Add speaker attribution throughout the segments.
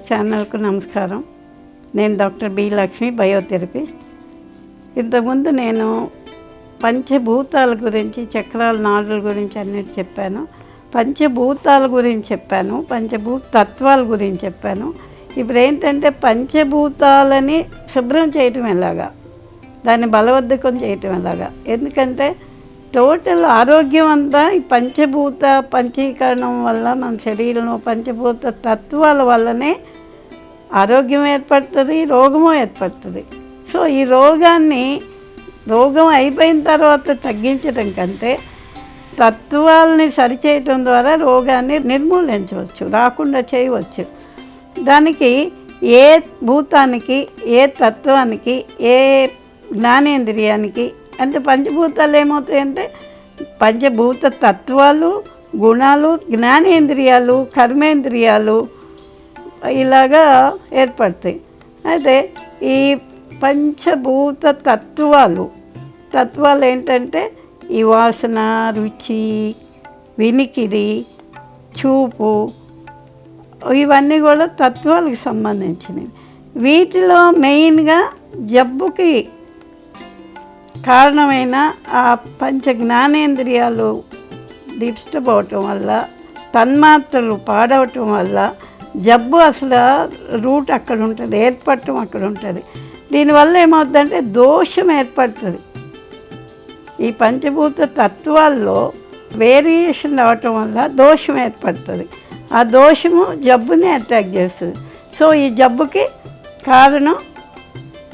Speaker 1: ఛానల్కు నమస్కారం. నేను డాక్టర్ బి లక్ష్మి బయోథెరపిస్ట్. ఇంతకుముందు నేను పంచభూతాల గురించి చక్రాల నాడుల గురించి అన్నిటి చెప్పాను. పంచభూతాల గురించి చెప్పాను పంచభూత తత్వాల గురించి చెప్పాను. ఇప్పుడు ఏంటంటే పంచభూతాలని శుభ్రం చేయటం ఎలాగా? దాన్ని బలవర్ధకం చేయటం ఎలాగా? ఎందుకంటే టోటల్ ఆరోగ్యం అంతా ఈ పంచభూత పంచీకరణం వల్ల మన శరీరంలో పంచభూత తత్వాల వల్లనే ఆరోగ్యం ఏర్పడుతుంది రోగము ఏర్పడుతుంది. సో ఈ రోగాన్ని రోగం అయిపోయిన తర్వాత తగ్గించడం కంటే తత్వాల్ని సరిచేయటం ద్వారా రోగాన్ని నిర్మూలించవచ్చు రాకుండా చేయవచ్చు. దానికి ఏ భూతానికి ఏ తత్వానికి ఏ జ్ఞానేంద్రియానికి అంటే పంచభూతాలు ఏమవుతాయంటే పంచభూత తత్వాలు గుణాలు జ్ఞానేంద్రియాలు కర్మేంద్రియాలు ఇలాగా ఏర్పడతాయి. అయితే ఈ పంచభూత తత్వాలు తత్వాలు ఏంటంటే ఈ వాసన రుచి వినికిడి చూపు ఇవన్నీ కూడా తత్వాలకు సంబంధించినవి. వీటిలో మెయిన్గా జబ్బుకి కారణమైన ఆ పంచ జ్ఞానేంద్రియాలు దిష్టపోవటం వల్ల తన్మాత్రలు పాడవటం వల్ల జబ్బు అసలు రూట్ అక్కడ ఉంటుంది ఏర్పడటం అక్కడ ఉంటుంది దీనివల్ల ఏమవుతుందంటే దోషం ఏర్పడుతుంది. ఈ పంచభూత తత్వాల్లో వేరియేషన్ రావటం వల్ల దోషం ఏర్పడుతుంది. ఆ దోషము జబ్బుని అటాక్ చేస్తుంది. సో ఈ జబ్బుకి కారణం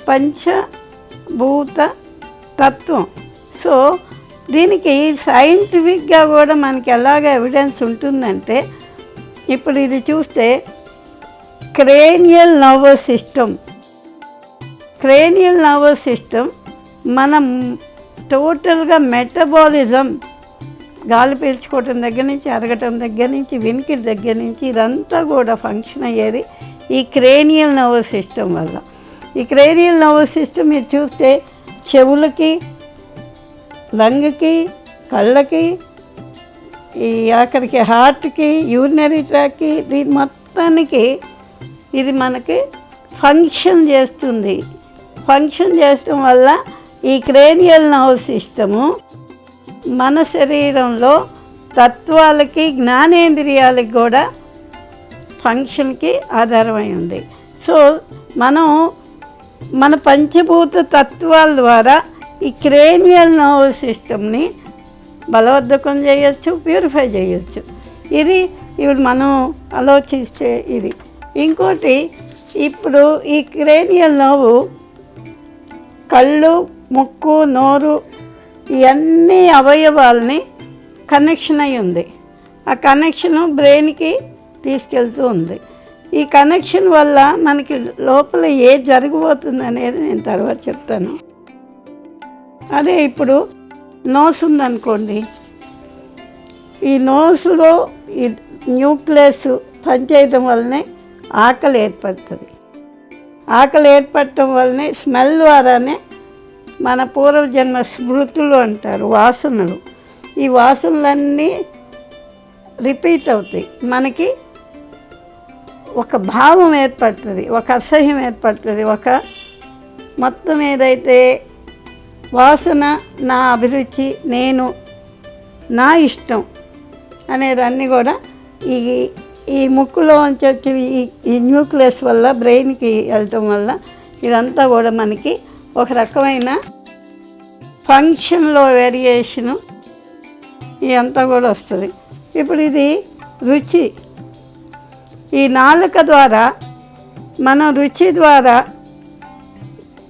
Speaker 1: పంచభూత తత్వం. సో దీనికి సైంటిఫిక్గా కూడా మనకి ఎలాగ ఎవిడెన్స్ ఉంటుందంటే ఇప్పుడు ఇది చూస్తే cranial nervous system. Cranial nervous system మనం టోటల్గా మెటబాలిజం గాలి పీల్చుకోవటం దగ్గర నుంచి అరగటం దగ్గర నుంచి వినికిడి దగ్గర నుంచి ఇదంతా కూడా ఫంక్షన్ అయ్యేది ఈ క్రేనియల్ నర్వస్ సిస్టమ్ వల్ల. ఈ క్రేనియల్ నర్వస్ సిస్టమ్ మీరు చూస్తే చెవులకి లంగ్కి కళ్ళకి ఈ ఆఖరికి హార్ట్కి యూరినరీ ట్రాక్కి దీని మొత్తానికి ఇది మనకి ఫంక్షన్ చేస్తుంది. ఫంక్షన్ చేయడం వల్ల ఈ క్రేనియల్ నర్వ్ సిస్టము మన శరీరంలో తత్వాలకి జ్ఞానేంద్రియాలకి కూడా ఫంక్షన్కి ఆధారమై ఉంది. సో మనం మన పంచభూత తత్వాల ద్వారా ఈ క్రేనియల్ నర్వ్ సిస్టమ్ని బలవర్ధకం చేయొచ్చు ప్యూరిఫై చేయొచ్చు. ఇది ఇప్పుడు మనం ఆలోచిస్తే ఇది. ఇంకోటి ఇప్పుడు ఈ క్రేనియల్ నవ్వు కళ్ళు ముక్కు నోరు ఇవన్నీ అవయవాల్ని కనెక్షన్ అయి ఉంది. ఆ కనెక్షను బ్రెయిన్కి తీసుకెళ్తూ ఉంది. ఈ కనెక్షన్ వల్ల మనకి లోపల ఏ జరగబోతుంది అనేది నేను తర్వాత చెప్తాను. అదే ఇప్పుడు నోస్ ఉందనుకోండి ఈ నోసులో ఈ న్యూక్లియస్ పనిచేయడం వల్లనే ఆకలి ఏర్పడుతుంది. ఆకలి ఏర్పడటం వల్లనే స్మెల్ ద్వారానే మన పూర్వజన్మ స్మృతులు అంటారు వాసనలు. ఈ వాసనలన్నీ రిపీట్ అవుతాయి. మనకి ఒక భావం ఏర్పడుతుంది ఒక అసహ్యం ఏర్పడుతుంది ఒక మొత్తం ఏదైతే వాసన నా అభిరుచి నేను నా ఇష్టం అనేదాన్ని కూడా ఈ ఈ ముక్కులోంచి వచ్చి ఈ ఈ న్యూక్లియస్ వల్ల బ్రెయిన్కి వెళ్ళటం వల్ల ఇదంతా కూడా మనకి ఒక రకమైన ఫంక్షన్లో వేరియేషను ఇదంతా కూడా వస్తుంది. ఇప్పుడు ఇది రుచి. ఈ నాలుక ద్వారా మన రుచి ద్వారా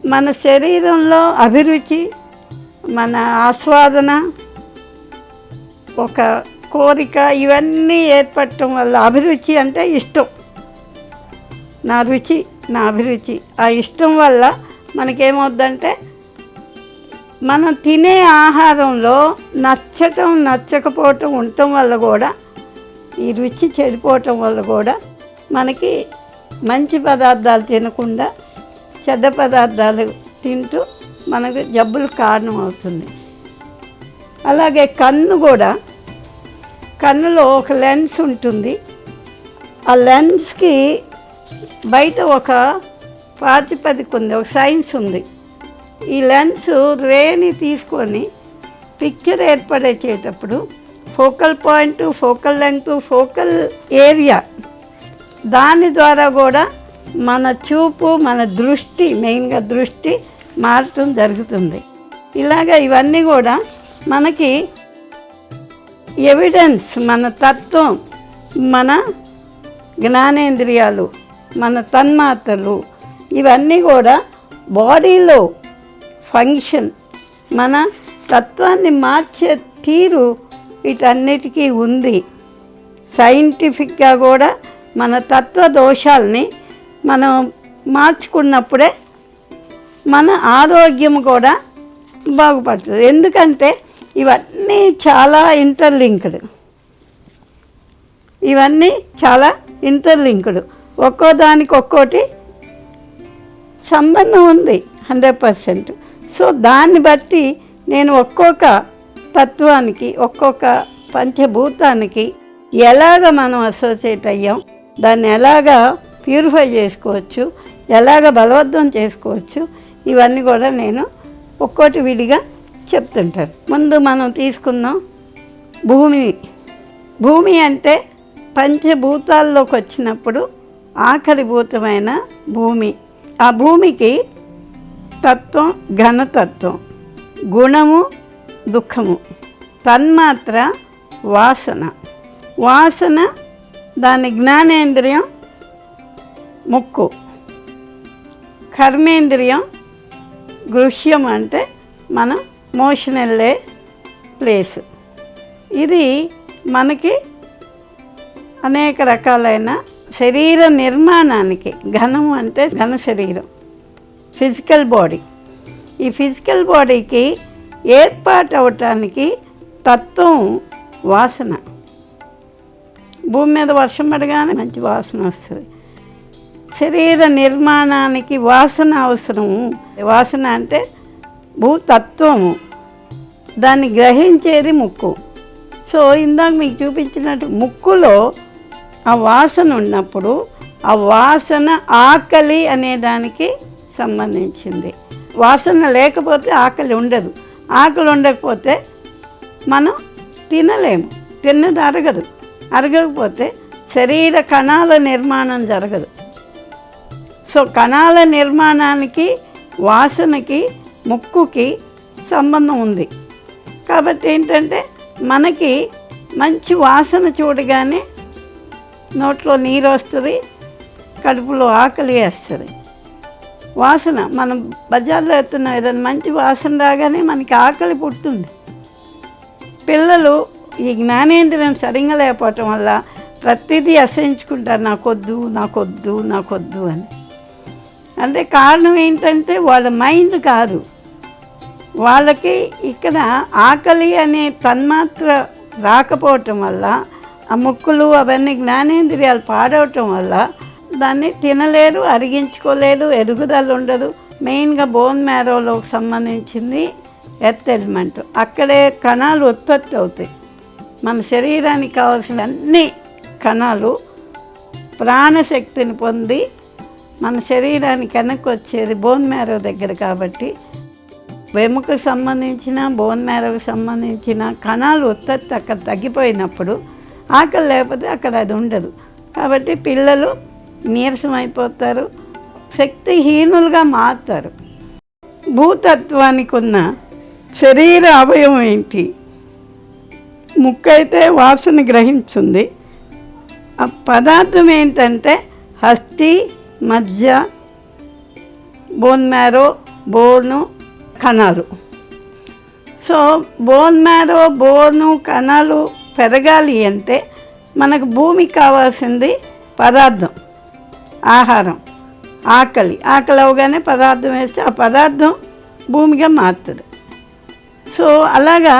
Speaker 1: మన శరీరంలో అభిరుచి మన ఆస్వాదన ఒక కోరిక ఇవన్నీ ఏర్పడటం వల్ల అభిరుచి అంటే ఇష్టం. నా రుచి నా అభిరుచి. ఆ ఇష్టం వల్ల మనకేమవుద్దంటే మనం తినే ఆహారంలో నచ్చటం నచ్చకపోవటం ఉండటం వల్ల కూడా ఈ రుచి చెడిపోవటం వల్ల కూడా మనకి మంచి పదార్థాలు తినకుండా చెడ్డ పదార్థాలు తింటూ మనకు జబ్బులు కారణం అవుతుంది అలాగే కన్ను కూడా కన్నులో ఒక లెన్స్ ఉంటుంది. ఆ లెన్స్కి బయట ఒక ప్రాతిపదిక ఉంది ఒక సైన్స్ ఉంది. ఈ లెన్స్ రేని తీసుకొని picture ఏర్పడేసేటప్పుడు focal point focal length focal area దాని ద్వారా కూడా మన చూపు మన దృష్టి మెయిన్గా దృష్టి మారటం జరుగుతుంది. ఇలాగ ఇవన్నీ కూడా మనకి ఎవిడెన్స్ మన తత్వం మన జ్ఞానేంద్రియాలు మన తన్మాత్రలు ఇవన్నీ కూడా బాడీలో ఫంక్షన్ మన తత్వాన్ని మార్చే తీరు వీటన్నిటికీ ఉంది. సైంటిఫిక్గా కూడా మన తత్వ దోషాలని మనం మార్చుకున్నప్పుడే మన ఆరోగ్యం కూడా బాగుపడుతుంది. ఎందుకంటే ఇవన్నీ చాలా ఇంటర్లింక్డ్ ఇవన్నీ చాలా ఇంటర్లింక్డ్ ఒక్కో దానికి ఒక్కోటి సంబంధం ఉంది హండ్రెడ్ పర్సెంట్ సో దాన్ని బట్టి నేను ఒక్కొక్క తత్వానికి ఒక్కొక్క పంచభూతానికి ఎలాగ మనం అసోసియేట్ అయ్యాం దాన్ని ఎలాగా ప్యూరిఫై చేసుకోవచ్చు ఎలాగ బలవద్దం చేసుకోవచ్చు ఇవన్నీ కూడా నేను ఒక్కోటి విడిగా చెప్తుంటాను. ముందు మనం తీసుకుందాం భూమి. భూమి అంటే పంచభూతాల్లోకి వచ్చినప్పుడు ఆఖరి భూతమైన భూమి. ఆ భూమికి తత్వం ఘనతత్వం గుణము దుఃఖము. తన్మాత్ర వాసన. వాసన దాని జ్ఞానేంద్రియం ముక్కు. కర్మేంద్రియం గృహ్యం అంటే మనం మోషన్ వెళ్ళే ప్లేస్. ఇది మనకి అనేక రకాలైన శరీర నిర్మాణానికి ఘనం అంటే ఘన శరీరం ఫిజికల్ బాడీ. ఈ ఫిజికల్ బాడీకి ఏర్పాటు అవటానికి తత్వం వాసన. భూమి మీద వర్షం పడగానే మంచి వాసన వస్తుంది. శరీర నిర్మాణానికి వాసన అవసరము వాసన అంటే భూతత్వము. దాన్ని గ్రహించేది ముక్కు. సో ఇందాక మీకు చూపించినట్టు ముక్కులో ఆ వాసన ఉన్నప్పుడు ఆ వాసన ఆకలి అనే దానికి సంబంధించింది. వాసన లేకపోతే ఆకలి ఉండదు. ఆకలి ఉండకపోతే మనం తినలేము తిన్నది అరగదు. అరగకపోతే శరీర కణాల నిర్మాణం జరగదు. సో కణాల నిర్మాణానికి వాసనకి ముక్కుకి సంబంధం ఉంది. కాబట్టి ఏంటంటే మనకి మంచి వాసన చూడగానే నోట్లో నీరు వస్తుంది కడుపులో ఆకలి వేస్తుంది. వాసన మనం బజార్లో ఎత్తున్న ఏదైనా మంచి వాసన రాగానే మనకి ఆకలి పుడుతుంది. పిల్లలు ఈ జ్ఞానేంద్రియం సరిగా లేకపోవటం వల్ల ప్రతిదీ అసహించుకుంటారు నాకొద్దు నాకొద్దు నాకొద్దు అని. అంటే కారణం ఏంటంటే వాళ్ళ మైండ్ కాదు. వాళ్ళకి ఇక్కడ ఆకలి అనే తన్మాత్ర రాకపోవటం వల్ల ఆ ముక్కులు అవన్నీ జ్ఞానేంద్రియాలు పాడవటం వల్ల దాన్ని తినలేరు అరిగించుకోలేదు ఎదుగుదల ఉండదు. మెయిన్గా బోన్ మ్యారోలోకి సంబంధించింది ఎర్త్ ఎలిమెంట్ అక్కడే కణాలు ఉత్పత్తి అవుతాయి. మన శరీరానికి కావాల్సిన అన్ని కణాలు ప్రాణశక్తిని పొంది మన శరీరానికి వెనక్కి వచ్చేది బోన్ మ్యారో దగ్గర కాబట్టి వెముకకు సంబంధించిన బోన్ మ్యారోకి సంబంధించిన కణాలు ఉత్పత్తి అక్కడ తగ్గిపోయినప్పుడు ఆకలి లేకపోతే అక్కడ అది ఉండదు. కాబట్టి పిల్లలు నీరసం అయిపోతారు శక్తిహీనులుగా మారుతారు. భూతత్వానికి ఉన్న శరీర అవయవం ఏంటి? ముక్కైతే అయితే వాసన గ్రహించుంది. ఆ పదార్థం ఏంటంటే హస్తి మధ్య బోన్ మ్యారో బోను కణాలు. సో బోన్ మ్యారో బోను కణాలు పెరగాలి అంటే మనకు భూమికి కావాల్సింది పదార్థం ఆహారం ఆకలి. ఆకలి అవగానే పదార్థం వేస్తే ఆ పదార్థం భూమిగా మారుతుంది. సో అలాగా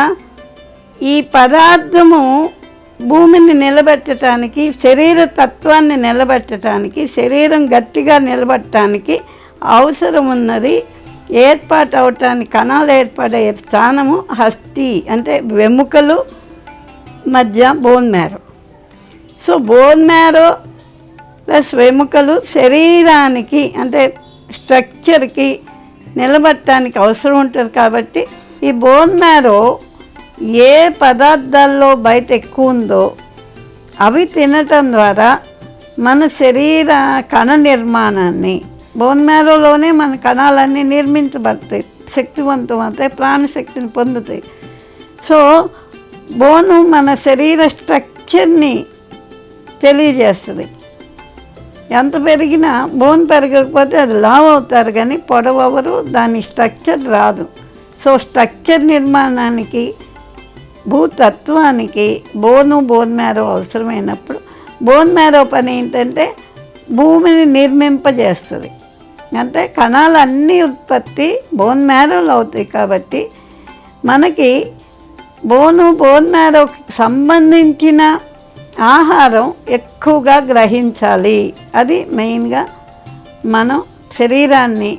Speaker 1: ఈ పదార్థము భూమిని నిలబెట్టడానికి శరీర తత్వాన్ని నిలబెట్టడానికి శరీరం గట్టిగా నిలబెట్టడానికి అవసరం ఉన్నది ఏర్పాటు అవటానికి కణాలు ఏర్పడే స్థానము హస్తి అంటే వెముకలు మధ్య bone marrow so bone marrow plus వెముకలు శరీరానికి అంటే స్ట్రక్చర్కి నిలబట్టడానికి అవసరం ఉంటుంది కాబట్టి ఈ బోన్ మ్యారో ఏ పదార్థాల్లో బయట ఎక్కువ ఉందో అవి తినటం ద్వారా మన శరీర కణ నిర్మాణాన్ని బోన్ మ్యారోలోనే మన కణాలన్నీ నిర్మించబడతాయి శక్తివంతం అవుతాయి ప్రాణశక్తిని పొందుతాయి. సో బోను మన శరీర స్ట్రక్చర్ని తెలియజేస్తుంది. ఎంత పెరిగినా బోన్ పెరగకపోతే అది లావ్ అవుతారు కానీ పొడవరు దాని స్ట్రక్చర్ రాదు. సో స్ట్రక్చర్ నిర్మాణానికి భూతత్వానికి బోను బోన్ మ్యారో అవసరమైనప్పుడు బోన్ మ్యారో పని ఏంటంటే భూమిని నిర్మింపజేస్తుంది. అంటే కణాలన్నీ ఉత్పత్తి బోన్ మ్యారోలు అవుతాయి కాబట్టి మనకి బోను బోన్ మ్యారోకి సంబంధించిన ఆహారం ఎక్కువగా గ్రహించాలి. అది మెయిన్గా మనం శరీరాన్ని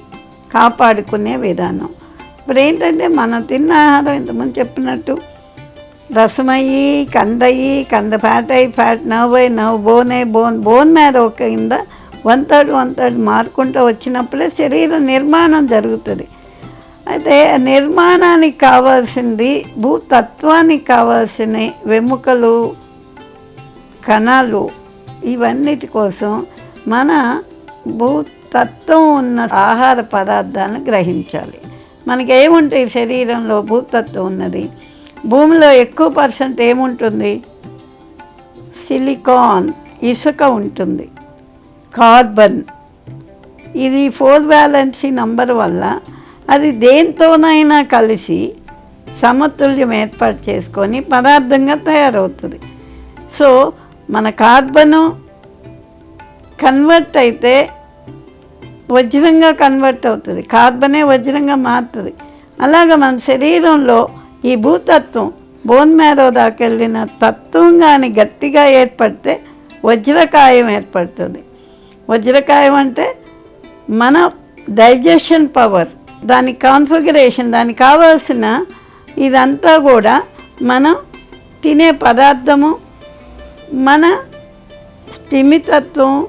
Speaker 1: కాపాడుకునే విధానం. ఇప్పుడు ఏంటంటే మనం తిన్న ఆహారం ఇంతకుముందు చెప్పినట్టు రసమయ్యి కందయ్యి కంద ఫ్యాట్ అయ్యి ఫ్యాట్ నవ్ అయ్యి బోన్ బోన్ బోన్ ఒక కింద వన్ థర్డ్ వన్ థర్డ్ మారుకుంటూ వచ్చినప్పుడే శరీర నిర్మాణం జరుగుతుంది. అయితే నిర్మాణానికి కావాల్సింది భూతత్వానికి కావాల్సిన వెముకలు కణాలు ఇవన్నిటి కోసం మన భూతత్వం ఉన్న ఆహార పదార్థాలను గ్రహించాలి. మనకేముంటాయి శరీరంలో భూతత్వం ఉన్నది? భూమిలో ఎక్కువ పర్సెంట్ ఏముంటుంది? సిలికాన్ ఇసుక ఉంటుంది. కార్బన్. ఇది ఫోర్ బ్యాలెన్సీ నంబర్ వల్ల అది దేంతోనైనా కలిసి సమతుల్యం ఏర్పాటు చేసుకొని పదార్థంగా తయారవుతుంది. సో మన కార్బను కన్వర్ట్ అయితే వజ్రంగా కన్వర్ట్ అవుతుంది. కార్బనే వజ్రంగా మారుతుంది. అలాగ మన శరీరంలో ఈ భూతత్వం బోన్ మేరో దాకెళ్ళిన తత్వం కానీ గట్టిగా ఏర్పడితే వజ్రకాయం ఏర్పడుతుంది. వజ్రకాయం అంటే మన డైజెషన్ పవర్ దాని కాన్ఫిగరేషన్ దానికి కావాల్సిన ఇదంతా కూడా మనం తినే పదార్థము మన స్థిమితత్వం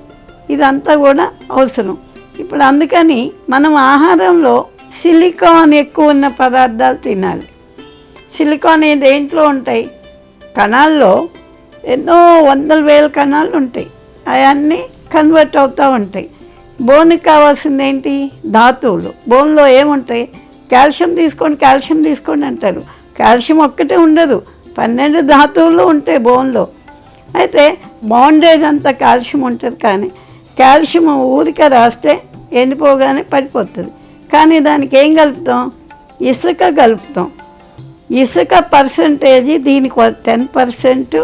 Speaker 1: ఇదంతా కూడా అవసరం. ఇప్పుడు అందుకని మనం ఆహారంలో సిలికాన్ ఎక్కువ ఉన్న పదార్థాలు తినాలి. సిలికాన్ ఏ దేంట్లో ఉంటాయి? కణాల్లో. ఎన్నో వందల వేల కణాలు ఉంటాయి. అవన్నీ కన్వర్ట్ అవుతూ ఉంటాయి. బోన్కి కావాల్సింది ఏంటి? ధాతువులు. బోన్లో ఏముంటాయి? కాల్షియం తీసుకోండి కాల్షియం తీసుకోండి అంటారు. కాల్షియం ఒక్కటే ఉండదు. పన్నెండు ధాతువులు ఉంటాయి బోన్లో. అయితే బాండేజ్ అంతా కాల్షియం ఉంటుంది కానీ కాల్షియం ఊరిక రాస్తే ఎండిపోగానే పడిపోతుంది. కానీ దానికి ఏం కలుపుతాం? ఇసుక కలుపుతాం. ఇసుక పర్సంటేజీ దీనికి టెన్ పర్సెంట్.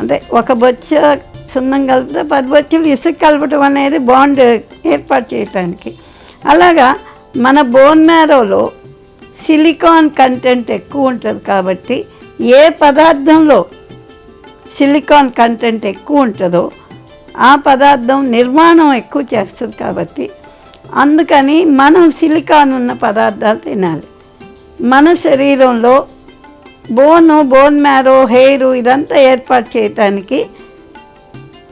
Speaker 1: అంటే ఒక బొచ్చ సున్నం కలిపితే పది బొచ్చలు ఇసుక కలపడం అనేది బాండ్ ఏర్పాటు చేయటానికి. అలాగా మన బోన్ మ్యారోలో సిలికాన్ కంటెంట్ ఎక్కువ ఉంటుంది కాబట్టి ఏ పదార్థంలో సిలికాన్ కంటెంట్ ఎక్కువ ఉంటుందో ఆ పదార్థం నిర్మాణం ఎక్కువ చేస్తుంది కాబట్టి అందుకని మనం సిలికాన్ ఉన్న పదార్థాలు తినాలి. మన శరీరంలో బోను బోన్ మ్యారో హెయిర్ ఇదంతా ఏర్పాటు చేయటానికి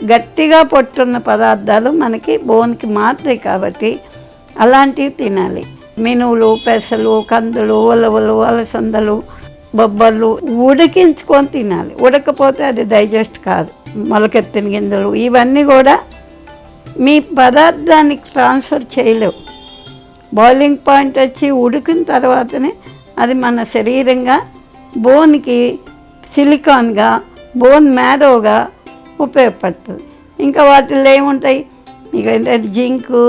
Speaker 1: గట్టిగా పొట్టున్న పదార్థాలు మనకి బోన్కి మారుతాయి కాబట్టి అలాంటివి తినాలి. మినువులు పెసలు కందులు ఉలవలు అలసందలు బొబ్బర్లు ఉడికించుకొని తినాలి. ఉడకపోతే అది డైజెస్ట్ కాదు. మొలకెత్తిన గింజలు ఇవన్నీ కూడా మీ పదార్థానికి ట్రాన్స్ఫర్ చేయలేవు. బాయిలింగ్ పాయింట్ వచ్చి ఉడికిన తర్వాతనే అది మన శరీరంగా బోన్కి సిలికాన్గా బోన్ మ్యారోగా ఉపయోగపడుతుంది. ఇంకా వాటిల్లో ఏముంటాయి? ఇక ఏంటంటే zinc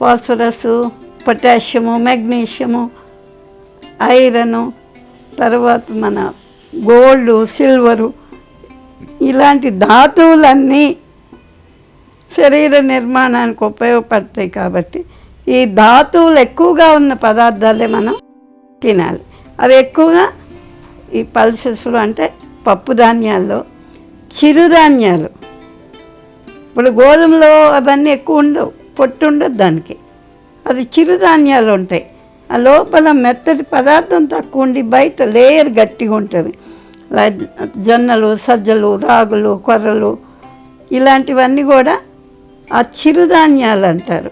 Speaker 1: phosphorus potassium magnesium iron తర్వాత మన గోల్డ్ సిల్వరు ఇలాంటి ధాతువులన్నీ శరీర నిర్మాణానికి ఉపయోగపడతాయి కాబట్టి ఈ ధాతువులు ఎక్కువగా ఉన్న పదార్థాలే మనం తినాలి. అవి ఎక్కువగా ఈ పల్సెస్లో అంటే పప్పు ధాన్యాల్లో చిరుధాన్యాలు ఇప్పుడు గోధుమలో అవన్నీ ఎక్కువ ఉండవు పొట్టు ఉండదు దానికి. అది చిరుధాన్యాలు ఉంటాయి. ఆ లోపల మెత్తటి పదార్థం తక్కువ ఉండి బయట లేయర్ గట్టిగా ఉంటుంది. జొన్నలు సజ్జలు రాగులు కొర్రలు ఇలాంటివన్నీ కూడా ఆ చిరుధాన్యాలు అంటారు.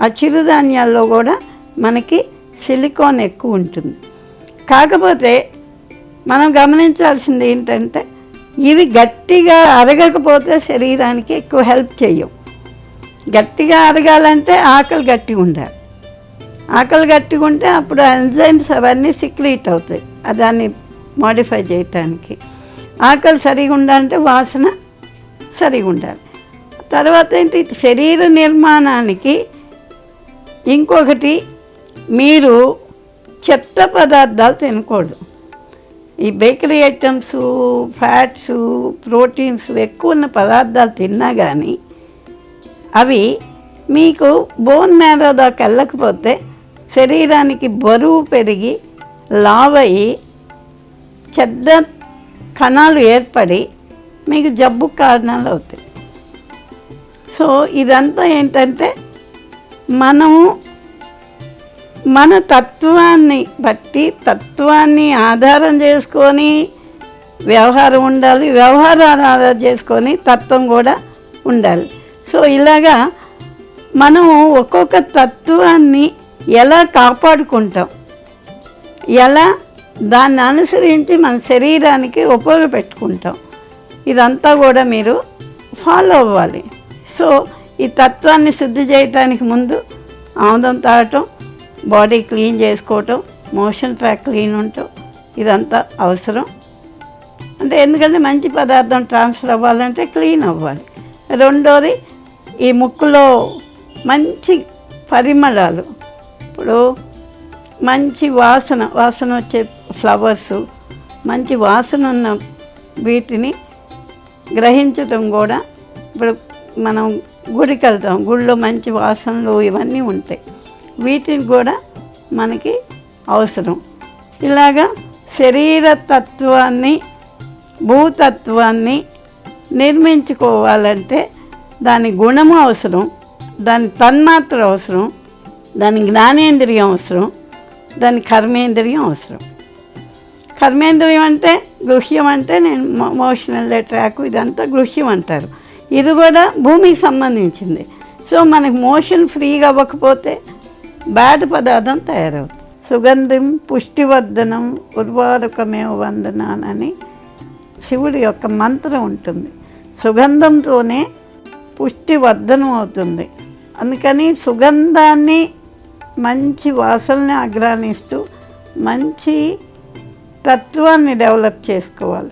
Speaker 1: ఆ చిరుధాన్యాల్లో కూడా మనకి సిలికాన్ ఎక్కువ ఉంటుంది. కాకపోతే మనం గమనించాల్సింది ఏంటంటే ఇవి గట్టిగా అరగకపోతే శరీరానికి ఎక్కువ హెల్ప్ చేయవు. గట్టిగా అరగాలంటే ఆకలి గట్టిగా ఉండాలి. ఆకలి గట్టిగా ఉంటే అప్పుడు ఎంజైమ్స్ అవన్నీ సిక్రీట్ అవుతాయి. దాన్ని మాడిఫై చేయటానికి. ఆకలి సరిగా ఉండాలంటే వాసన సరిగా ఉండాలి. తర్వాత ఏంటి? శరీర నిర్మాణానికి ఇంకొకటి మీరు చెత్త పదార్థాలు తినకూడదు. ఈ బేకరీ ఐటమ్స్ ఫ్యాట్స్ ప్రోటీన్స్ ఎక్కువ ఉన్న పదార్థాలు తిన్నా కానీ అవి మీకు బోన్ మ్యారో దాకా వెళ్ళకపోతే శరీరానికి బరువు పెరిగి లావయ్యి చెడ్డ కణాలు ఏర్పడి మీకు జబ్బు కారణాలు అవుతాయి. సో ఇదంతా ఏంటంటే మనము మన తత్వాన్ని బట్టి తత్వాన్ని ఆధారం చేసుకొని వ్యవహారం ఉండాలి వ్యవహారాన్ని ఆధారం చేసుకొని తత్వం కూడా ఉండాలి. సో ఇలాగా మనం ఒక్కొక్క తత్వాన్ని ఎలా కాపాడుకుంటాం? ఎలా దాన్ని అనుసరించి మన శరీరానికి ఉపయోగపెట్టుకుంటాం? ఇదంతా కూడా మీరు ఫాలో అవ్వాలి. సో ఈ తత్వాన్ని శుద్ధి చేయటానికి ముందు ఆముదం తాగటం బాడీ క్లీన్ చేసుకోవటం మోషన్ ట్రాక్ క్లీన్ ఉండటం ఇదంతా అవసరం. అంటే ఎందుకంటే మంచి పదార్థం ట్రాన్స్ఫర్ అవ్వాలంటే క్లీన్ అవ్వాలి. రెండోది ఈ ముక్కులో మంచి పరిమళాలు ఇప్పుడు మంచి వాసన వాసన వచ్చే ఫ్లవర్స్ మంచి వాసన ఉన్న వీటిని గ్రహించటం కూడా ఇప్పుడు మనం గుడికి వెళ్తాం గుళ్ళో మంచి వాసనలు ఇవన్నీ ఉంటాయి. వీటిని కూడా మనకి అవసరం. ఇలాగా శరీర తత్వాన్ని భూతత్వాన్ని నిర్మించుకోవాలంటే దాని గుణము అవసరం దాని తన్మాత్ర అవసరం దాని జ్ఞానేంద్రియం అవసరం దాని కర్మేంద్రియం అవసరం. కర్మేంద్రియం అంటే గృహ్యం అంటే నేను మోషనల్ ట్రాక్ ఇదంతా గృహ్యం అంటారు. ఇది కూడా భూమికి సంబంధించింది. సో మనకి మోషన్ ఫ్రీగా అవ్వకపోతే బ్యాడ్ పదార్థం తయారవుతుంది. సుగంధం పుష్టివర్ధనం ఉర్వారుకమేవ వందనానని శివుడి యొక్క మంత్రం ఉంటుంది. సుగంధంతోనే పుష్టివర్ధనం అవుతుంది. అందుకని సుగంధాన్ని మంచి వాసనని ఆగ్రానిస్తూ మంచి తత్వాన్ని డెవలప్ చేసుకోవాలి.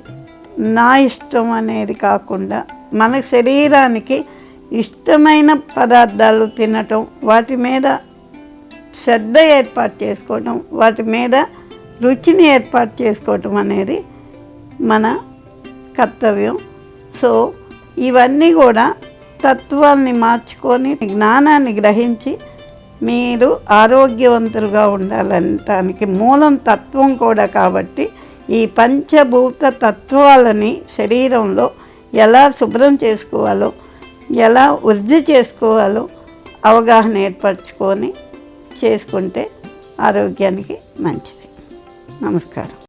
Speaker 1: నా ఇష్టం అనేది కాకుండా మన శరీరానికి ఇష్టమైన పదార్థాలు తినటం వాటి మీద శ్రద్ధ ఏర్పాటు చేసుకోవటం వాటి మీద రుచిని ఏర్పాటు చేసుకోవటం అనేది మన కర్తవ్యం. సో ఇవన్నీ కూడా తత్వాన్ని మార్చుకొని జ్ఞానాన్ని గ్రహించి మీరు ఆరోగ్యవంతులుగా ఉండాలనటానికి మూలం తత్వం కూడా కాబట్టి ఈ పంచభూత తత్వాలని శరీరంలో ఎలా శుభ్రం చేసుకోవాలో ఎలా వృద్ధి చేసుకోవాలో అవగాహన ఏర్పరచుకొని చేసుకుంటే ఆరోగ్యానికి మంచిది. నమస్కారం.